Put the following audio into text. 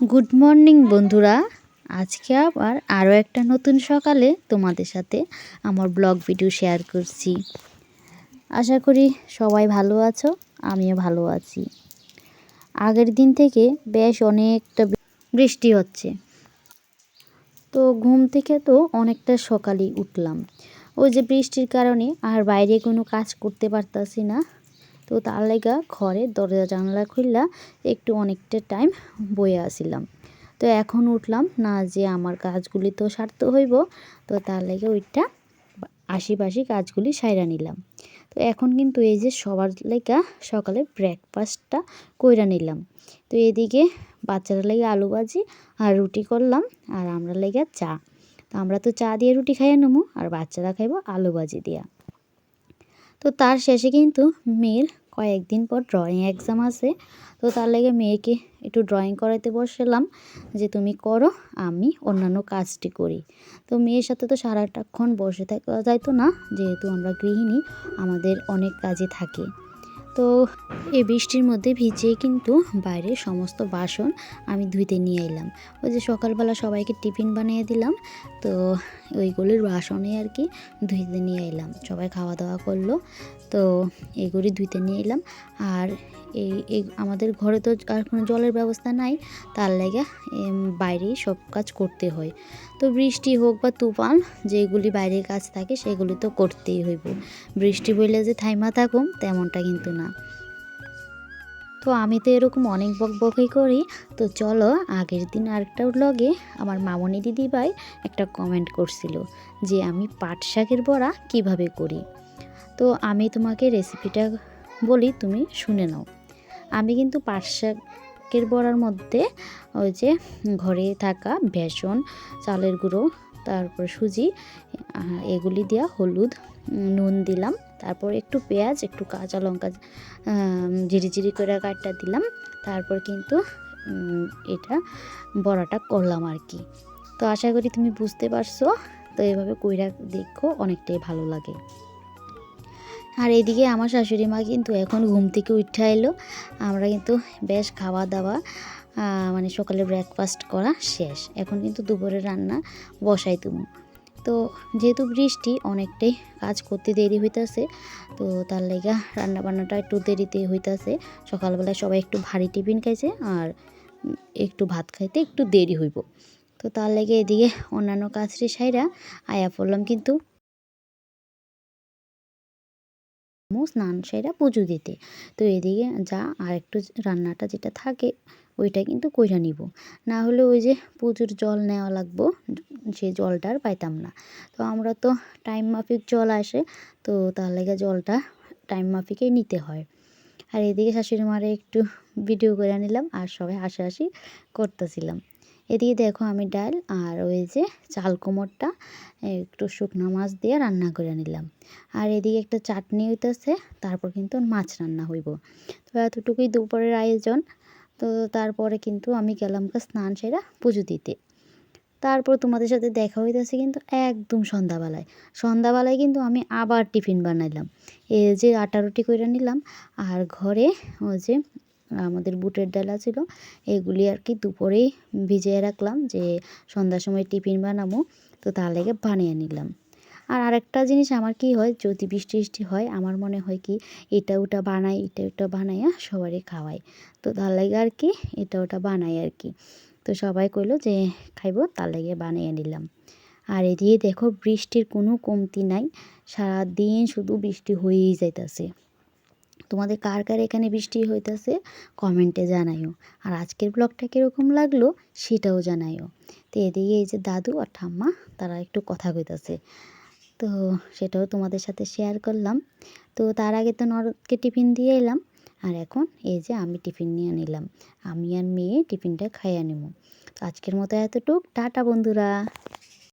Good morning বন্ধুরা। আজকে আবার আরও একটা নতুন সকালে তোমাদের সাথে আমার ব্লগ ভিডিও শেয়ার করছি। আশা করি সবাই ভালো আছো, আমিও ভালো আছি। আগের দিন থেকে বেশ অনেকটা বৃষ্টি হচ্ছে। তো ঘুম থেকে তো অনেকটা সকালেই উঠলাম। ওই যে বৃষ্টির কারণে আর বাইরে কোনো কাজ করতে পারতাছি না। তো তার লেগা ঘরে দরজা জানলা খুললা একটু অনেকটা টাইম বয়ে আসিলাম। তো এখন উঠলাম, না যে আমার কাজগুলি তো সারতে হইব, তো তার লেগে ওইটা আশিপাশি কাজগুলি সাইরা নিলাম। তো এখন কিন্তু এই যে সবার লেগা সকালে ব্রেকফাস্টটা কইরা নিলাম। তো এদিকে বাচ্চারা লেগে আলু ভাজি আর রুটি করলাম আর আমরা লেগে চা। তো আমরা তো চা দিয়ে রুটি খাইয়ে নেব আর বাচ্চারা খাইব আলু ভাজি দিয়া। তো তার শেষে কিন্তু মেয়ের কয়েকদিন পর ড্রয়িং এক্সাম আছে। তো তার লেগে মেয়েকে একটু ড্রয়িং করাইতে বসলাম যে তুমি করো, আমি অন্যান্য কাজটি করি। তো মেয়ের সাথে তো সারাটাক্ষণ বসে থাকা যাইতো না, যেহেতু আমরা গৃহিণী, আমাদের অনেক কাজই থাকে। তো এই বৃষ্টির মধ্যে ভিজে কিন্তু বাইরে সমস্ত বাসন আমি ধুইতে নিয়ে এলাম ওই যে সকালবেলা সবাইকে টিফিন বানিয়ে দিলাম, তো ওইগুলির বাসনে আর কি ধুইতে নিয়ে এলাম সবাই খাওয়া দাওয়া করল তো এগুলি ধুইতে নিয়ে এলাম। আর এই আমাদের ঘরে তো আর কোনো জলের ব্যবস্থা নাই, তার লেগে বাইরেই সব কাজ করতে হয়। তো বৃষ্টি হোক বা তুফান, যেগুলি বাইরের কাজ থাকে, সেগুলি তো করতেই হইব। বৃষ্টি বললে যে থাইমা থাকুম, তেমনটা কিন্তু না। তো আমি তো এরকম অনেক বক বকই করি, তো চলো আগের দিন আরেকটা লগে আমার মামনি দিদি ভাই একটা কমেন্ট করছিল যে আমি পাট শাকের বড়া কীভাবে করি। তো আমি তোমাকে রেসিপিটা বলি, তুমি শুনে নাও। আমি কিন্তু পাট শাকের বড়ার মধ্যে ওই যে ঘরে থাকা বেসন, চালের গুঁড়ো, তারপর সুজি এগুলি দেওয়া হলুদ নুন দিলাম। তারপর একটু পেঁয়াজ, একটু কাঁচা লঙ্কা জিরি জিরি করে কাটটা দিলাম। তারপর কিন্তু এটা বড়াটা করলাম আর কি। তো আশা করি তুমি বুঝতে পারছ। তো এভাবে কইরা দেখো, অনেকটাই ভালো লাগে। আর এদিকে আমার শাশুড়ি মা কিন্তু এখন ঘুম থেকে উঠে এলো। আমরা কিন্তু বেশ খাওয়া দাওয়া মানে সকালে ব্রেকফাস্ট করা শেষ। এখন কিন্তু দুপুরে রান্না বসাই তুমি। তো যেহেতু বৃষ্টি, অনেকটাই কাজ করতে দেরি হইতেছে, তো তার লেগা রান্না বান্নাটা একটু দেরিতে হইতেছে। সকালবেলায় সবাই একটু ভারী টিফিন খাইছে আর একটু ভাত খাইতে একটু দেরি হইব। তো তার লেগে এদিকে অন্যান্য কাজটি সাইরা, আয়া পড়লাম কিন্তু স্নান সেরা পুজো দিতে। তো এদিকে যা আর একটু রান্নাটা যেটা থাকে, ওইটা কিন্তু কইরা নিব। না হলে ওই যে পুজোর জল নেওয়া লাগবো, সে জলটা আর পাইতাম না। তো আমরা তো টাইম মাফিক জল আসে, তো তার লেগে জলটা টাইম মাফিকেই নিতে হয়। আর এদিকে শাশুড়ি মারে একটু ভিডিও করে নিলাম, আর সবাই হাসাহাসি করতেছিলাম। এদিকে দেখো আমি ডাল আর ওই যে চাল কোমরটা, একটু শুকনো মাছ দিয়ে রান্না করে নিলাম। আর এদিকে একটা চাটনি হইতেছে, তারপর কিন্তু মাছ রান্না হইব। তো এতটুকুই দুপুরের আয়োজন। তো তারপরে কিন্তু আমি গেলাম স্নান সেরা পুজো দিতে। তারপর তোমাদের সাথে দেখা হইতেছে কিন্তু একদম সন্ধ্যাবেলায়। সন্ধ্যাবেলায় কিন্তু আমি আবার টিফিন বানাইলাম। এই যে আটা রুটি করে নিলাম, আর ঘরে ওই যে আমাদের বুটের ডালা ছিল, এগুলি আর কি দুপুরেই ভিজিয়ে রাখলাম যে সন্ধ্যার সময় টিফিন বানাবো। তো তার লেগে বানিয়ে নিলাম। আর আরেকটা জিনিস আমার কি হয়, যদি বৃষ্টি বৃষ্টি হয়, আমার মনে হয় কি, এটা ওটা বানাই, এটা ওটা বানাইয়া সবারই খাওয়াই। তো তার লাগে আর কি, এটা ওটা বানাই আর কি। তো সবাই কইলো যে খাইব, তার লাগে বানিয়ে নিলাম। আর এদিকে দেখো, বৃষ্টির কোনো কমতি নাই, সারাদিন শুধু বৃষ্টি হয়েই যাইতেছে। তোমাদের কার কার এখানে বৃষ্টি হইতেছে কমেন্টে জানাইও। আর আজকের ব্লগটা কীরকম লাগল সেটাও জানাইও। তো এদিকে এই যে দাদু আর ঠাম্মা, তারা একটু কথা কইতেছে। তো সেটাও তোমাদের সাথে শেয়ার করলাম। তো তার আগে তো নরদকে টিফিন দিয়ে এলাম। আর এখন এই যে আমি টিফিন নিয়ে নিলাম। আমি আর মেয়ে টিফিনটা খাইয়া নেব আজকের মতো এতটুক। টাটা বন্ধুরা।